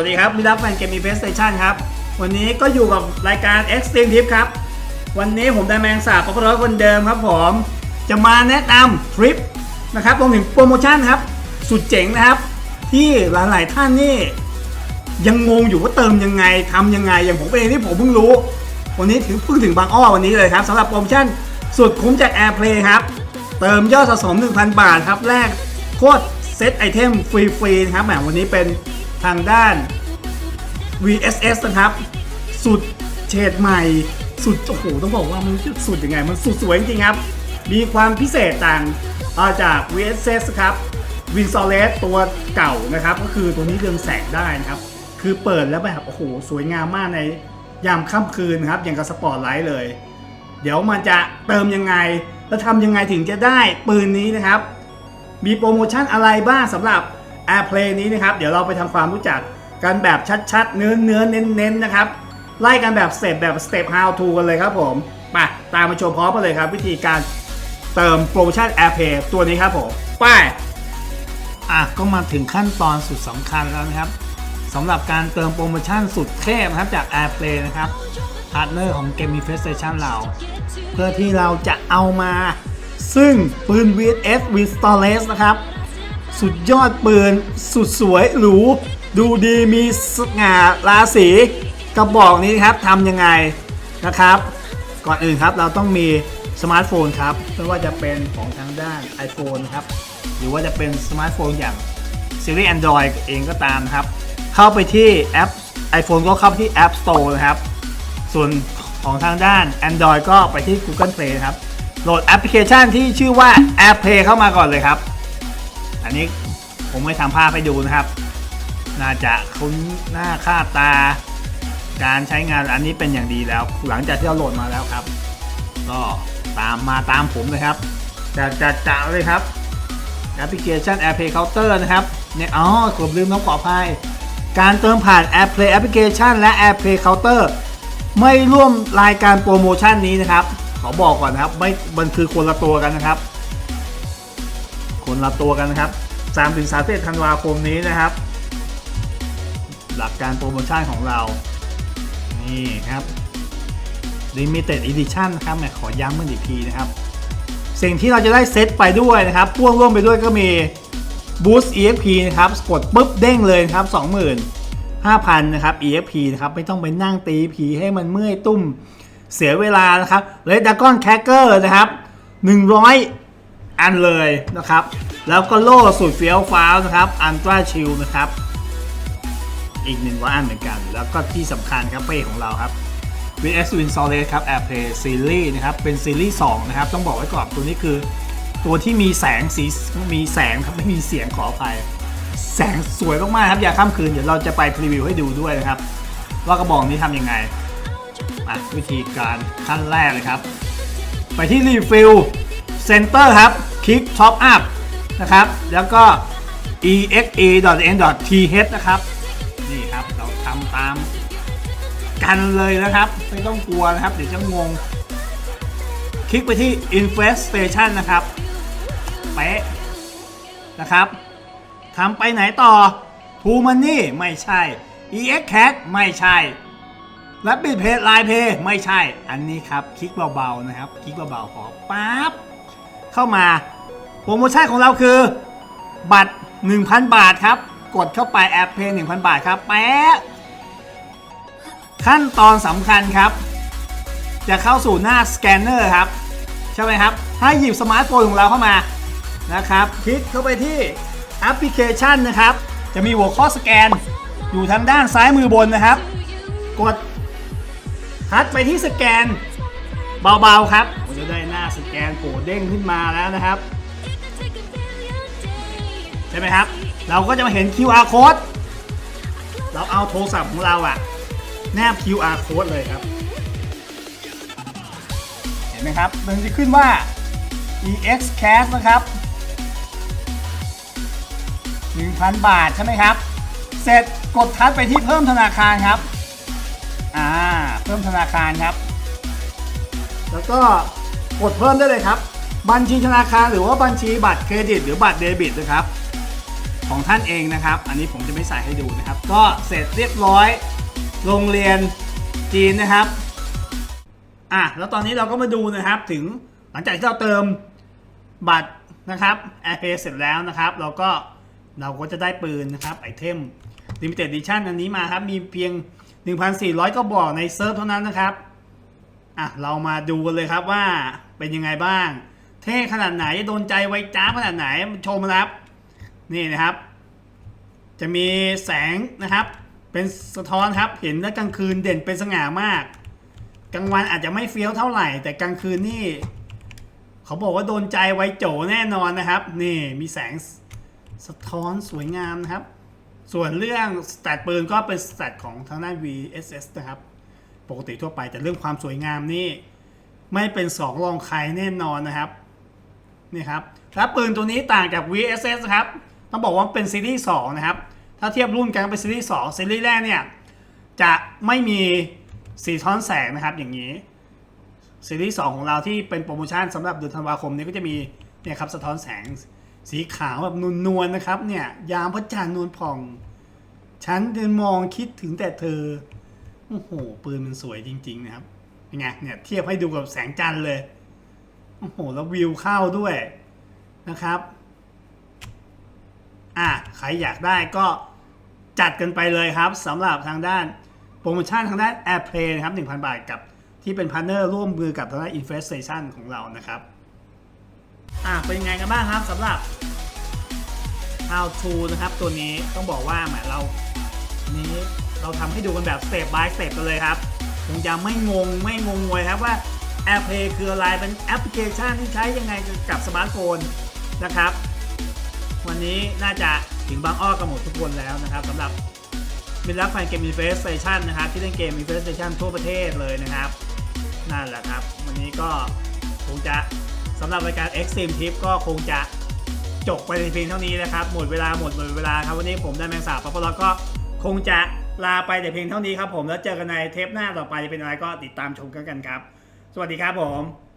สวัสดีครับมิรับแฟนเกมมีเพสสเตชันครับ วันนี้ก็อยู่กับรายการ Extreme Tip ครับ วันนี้ผมได้แมงสาบปกร้อยคนเดิมครับผม จะมาแนะนำทริปนะครับรวมถึงโปรโมชั่นครับ สุดเจ๋งนะครับ ที่หลายๆท่านนี่ ยังงงอยู่ว่าเติมยังไงทำยังไง อย่างผมเองที่ผมเพิ่งรู้ วันนี้ถึงเพิ่งถึงบางอ้อวันนี้เลยครับสำหรับโปรโมชั่นสุดคุ้มจาก AirPlay ครับ เติมยอดสะสม 1,000 บาทครับแลกโคตรเซตไอเทมฟรีๆนะครับแหมวันนี้เป็น ทางด้าน VSS นะครับ สุดเฉดใหม่ สุดโอ้โหต้องบอกว่ามันสุดยังไง มันสุดสวยจริงครับ มีความพิเศษต่างาจาก VSS ครับวินซอเลสตัวเก่านะครับ ก็คือตัวนี้เรืองแสงได้นะครับ คือเปิดแล้วแบบโอ้โหสวยงามมากในยามค่ำคืนนะครับ อย่างกับสปอร์ตไลท์เลย เดี๋ยวมันจะเติมยังไง แล้วทำยังไงถึงจะได้ปืนนี้นะครับ มีโปรโมชั่นอะไรบ้างสำหรับ AirPlay นี้นะครับ เดี๋ยวเราไปทำความรู้จักกันแบบชัดๆ เนื้อเนื้อเน้นๆนะครับ ไล่กันแบบสเต็ปแบบ step how to กันเลยครับผมไปตามมาชมพร้อมกันเลยครับ วิธีการเติมโปรโมชั่น AirPlay ตัวนี้ครับผมไปอะก็มาถึงขั้นตอนสุดสำคัญแล้วนะครับสำหรับการเติมโปรโมชั่นสุดเทพนะครับจาก AirPlay นะครับพาร์ทเนอร์ของ Game Manifestation เรา เพื่อที่เราจะเอามา ซึ่งปืน VS w i n s t o r e s นะครับ สุดยอดปืน สุดสวยหรู ดูดีมีสง่าราศีกระบอกนี้ครับทำยังไงนะครับ ก่อนอื่นครับเราต้องมีสมาร์ทโฟนครับไม่ว่าจะเป็นของทางด้าน iPhone ครับ หรือว่าจะเป็นสมาร์ทโฟนอย่างซีรีส์ Android เองก็ตามครับ เข้าไปที่แอป iPhone ก็เข้าไปที่ App Store นะครับ ส่วนของทางด้าน Android ก็ไปที่ Google Play ครับ โหลดแอปพลิเคชันที่ชื่อว่า AirPlay เข้ามาก่อนเลยครับ อันนี้ผมไม่ทำภาพให้ดูนะครับ น่าจะคุ้นหน้าค่าตา การใช้งานอันนี้เป็นอย่างดีแล้ว หลังจากที่เราโหลดมาแล้วครับ ก็ตามมาตามผมเลยครับจะจะจะเลยครับแอปพลิเคชัน AirPlay Counter นะครับเนี่ยอ๋อผมลืมต้องขออภัยการเติมผ่าน AirPlay Application และ AirPlay Counter ไม่ร่วมรายการโปรโมชั่นนี้นะครับ ขอบอกก่อนนะครับ ไม่มันคือคนละตัวกันนะครับ คนละตัวกันนะครับ3ถึง31ธันวาคมนี้นะครับ หลักการโปรโมชั่นของเรา นี่ครับ Limited Edition นะครับแหมขอย้ำกันอีกทีนะครับ สิ่งที่เราจะได้เซตไปด้วยนะครับพ่วงร่วมไปด้วยก็มี Boost EXP นะครับกดปุ๊บเด้งเลยครับ 25,000นะครับ EXP นะครับไม่ต้องไปนั่งตีผีให้มันเมื่อยตุ้มเสียเวลานะครับเลดดากอนแคคเกอร์นะครับ 100 อันเลยนะครับ แล้วก็โล่สุดเฟี้ยวฟ้าวนะครับอันตราชิลนะครับ อีกหนึ่งร้อยอันเหมือนกัน แล้วก็ที่สำคัญครับเป้ของเราครับ VS Win Solid ครับ Airplay Series นะครับ เป็นซีรีส์2นะครับ ต้องบอกไว้ก่อนตัวนี้คือ ตัวที่มีแสงสีมีแสงครับไม่มีเสียงขออภัยแสงสวยมากๆครับ อย่าข้ามคืน เดี๋ยวเราจะไปพรีวิวให้ดูด้วยนะครับ ว่ากระบอกนี้ทำยังไงอะวิธีการขั้นแรกเลยครับ ไปที่ Refill Center ครับ คลิก Top Up นะครับ แล้วก็ exe.n.th นะครับ นี่ครับ เราทำตามกันเลยนะครับ ไม่ต้องกลัวนะครับ เดี๋ยวจะงง คลิกไปที่ Infestation นะครับเป๊ะนะครับทำไปไหนต่อ True Money ไม่ใช่ EX Cash ไม่ใช่และปิดเพจไลน์เพย์ไม่ใช่ อันนี้ครับ คลิกเบาๆนะครับ คลิกเบาๆพอปั๊บ เข้ามา โปรโมชั่นของเราคือ บัตร 1,000 บาทครับ กดเข้าไปแอปเพย์1,000 บาทครับแป๊ะขั้นตอนสำคัญครับ จะเข้าสู่หน้าสแกนเนอร์ครับ ใช่ไหมครับ ให้หยิบสมาร์ทโฟนของเราเข้ามานะครับ คลิกเข้าไปที่แอปพลิเคชันนะครับ จะมีหัวข้อสแกนอยู่ทางด้านซ้ายมือบนนะครับ กดทัดไปที่สแกนเบาๆครับจะได้น สแกนโผล่เด้งขึ้นมาแล้วนะครับ ใช่ไหมครับ เราก็จะมาเห็น QR code เราเอาโทรศัพท์ของเราอะแนบ QR code เลยครับ เห็นไหมครับ มันจะขึ้นว่า EX Cash นะครับ 1,000 บาทใช่ไหมครับ เสร็จกดทัดไปที่เพิ่มธนาคารครับ อ่า เพิ่มธนาคารครับ แล้วก็ กดเพิ่มได้เลยครับ บัญชีธนาคารหรือว่าบัญชีบัตรเครดิต หรือบัตรเดบิตนะครับ ของท่านเองนะครับ อันนี้ผมจะไม่ใส่ให้ดูนะครับ ก็เสร็จเรียบร้อยโรงเรียนจีนนะครับอะแล้วตอนนี้เราก็มาดูนะครับถึงหลังจากที่เราเติมบัตรนะครับ AirPay เสร็จแล้วนะครับ เราก็เราก็จะได้ปืนนะครับไอเทม Limited Edition อันนี้มาครับ มีเพียง 1,400 ก็บอกในเซิร์ฟเท่านั้นนะครับอะเรามาดูกันเลยครับว่า เป็นยังไงบ้าง เท่ขนาดไหนโดนใจไวจ้าขนาดไหนชมนะครับ นี่นะครับ จะมีแสงนะครับ เป็นสะท้อนครับ เห็นแล้วกลางคืนเด่นเป็นสง่ามาก กลางวันอาจจะไม่เฟี้ยวเท่าไหร่ แต่กลางคืนนี่ เขาบอกว่าโดนใจไวโจแน่นอนนะครับ นี่มีแสงสะท้อนสวยงามนะครับ ส่วนเรื่องสแตทปืนก็เป็นสแตทของทางด้าน VSS นะครับ ปกติทั่วไปแต่เรื่องความสวยงามนี่ ไม่เป็นสองรองใครแน่นอนนะครับ นี่ครับแล้วปืนตัวนี้ต่างจาก VSS นะครับ ต้องบอกว่าเป็นซีรีส์2นะครับ ถ้าเทียบรุ่นกันเป็นซีรีส์2ซีรีส์แรกเนี่ยจะไม่มีสีท้อนแสงนะครับอย่างนี้ซีรีส์2ของเราที่เป็นโปรโมชั่นสำหรับเดือนธันวาคมนี้ก็จะมีเนี่ยครับสะท้อนแสงสีขาวแบบนวลๆนะครับเนี่ยยามพระจันทร์นวลผ่อง ฉันเดินมองคิดถึงแต่เธอโอ้โหปืนมันสวยจริง ๆ นะครับ เนไงเนี่ยเทียบให้ดูกับแสงจันทร์เลย โอ้โห แล้ววิวเข้าด้วยนะครับ อะใครอยากได้ก็จัดกันไปเลยครับสำหรับทางด้านโปรโมชั่นทางด้าน AirPlay นะครับ 1,000 บาทกับที่เป็นพาร์เนอร์ร่วมมือกับทางด้าน Infestation ของเรานะครับ อะเป็นยังไงกันบ้างครับสำหรับ How to นะครับตัวนี้ต้องบอกว่าเหมือนเรานี้เราทำให้ดูกันแบบ step by step กันเลยครับ งจะไม่งงไม่งงงวยครับว่า AirPlay คืออะไรเป็นแอปพลิเคชันที่ใช้ยังไงกับสมาร์ทโฟนนะครับ วันนี้น่าจะถึงบางอ้อกันหมดทุกคนแล้วนะครับสำหรับมิตรรักแฟนเกม Infest Station นะครับที่เล่นเกม Infest Station ทั่วประเทศเลยนะครับนั่นแหละครับ วันนี้ก็คงจะสำหรับรายการ Extreme Tip ก็คงจะจบไปในเพียงเท่านี้นะครับ หมดเวลาหมดหมดเวลาครับวันนี้ผมได้แมงสาบปั๊บแล้วก็คงจะ ลาไปแต่เพียงเท่านี้ครับผมแล้วเจอกันในเทปหน้าต่อไปจะเป็นอะไรก็ติดตามชมกันกันครับ สวัสดีครับผม